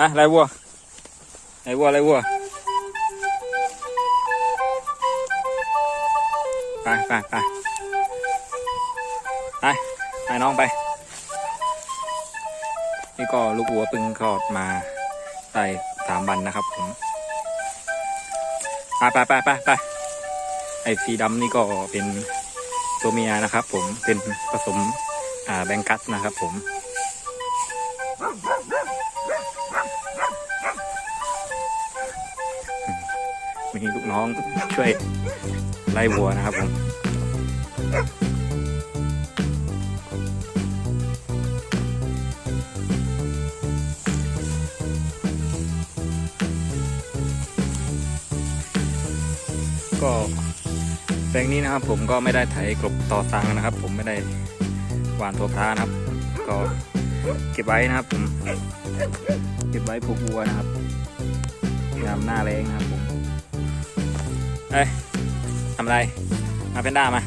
อะไรวัวไรวัวไรวัวไปไปไปไปไปน้องไป นี่ก็ลูกวัวเพึ่งคลอดมาได้สามวันนะครับผมไปไปไปไปไปไอ้สีดำนี่ก็เป็นตัวเมียนะครับผมเป็นผสมอ่าแบงกัสนะครับผม มีลูกน้องช่วยไล่วัวนะครับผมก็แปลงนี้นะครับผมก็ไม่ได้ไถกลบต่อสังนะครับ ผมไม่ได้หวานตัวพระนะครับ ก็เก็บไว้นะครับผมเก็บไว้ผูกวัวนะครับยามหน้าแรงนะครับผม เอ้ยทำอะไร มาเป็นด้ามามา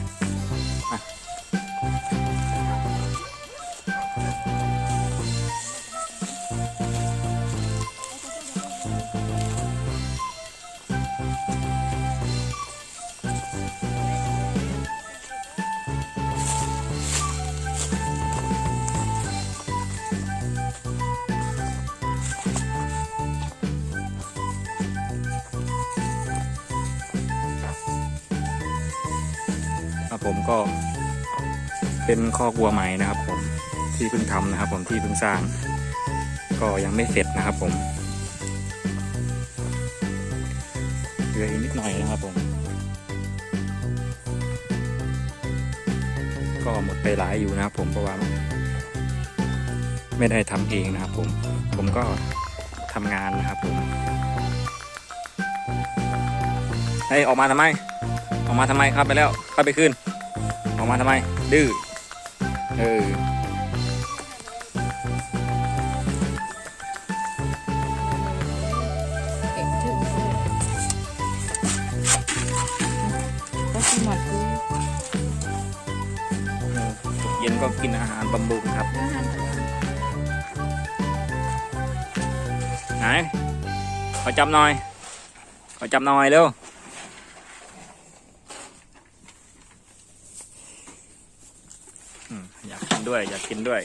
ครับผมก็เป็นคอกวัวใหม่นะครับ ผมที่เพิ่งทำนะครับ ผมที่เพิ่งสร้าง ก็ยังไม่เสร็จนะครับ ผมเหลืออีกนิดหน่อยนะครับผม ก็หมดไปหลายอยู่นะครับ ผมเพราะว่าไม่ได้ทำเองนะครับ ผมผมก็ทำงานนะครับผมเฮ้ยออกมาทำไม ออกมาทำไมครับไปแล้วเข้าไปขึ้น ออกมาทำไม ดื้อ เออเก็บถึงก็สมัครคือเย็นก็กินอาหารบำรุงครับ อาหารไหน ขอจับหน่อย ขอจับหน่อยเร็ว อยากกินด้วย อยากกินด้วย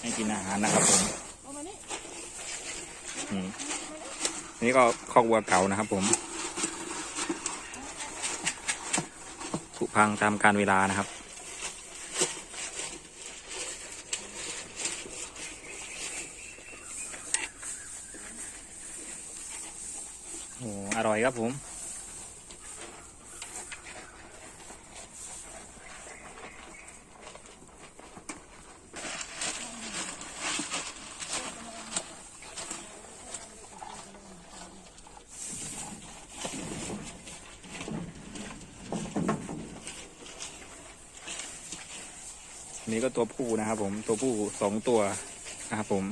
ให้กินอาหารนะครับผมนนี่ก็คอกวัวเก่านะครับ ผมผุพังตามการเวลานะครับโอ้อร่อยครับผม นี่ก็ตัวผู้นะครับผมตัวผู้สองตัวนะครับผม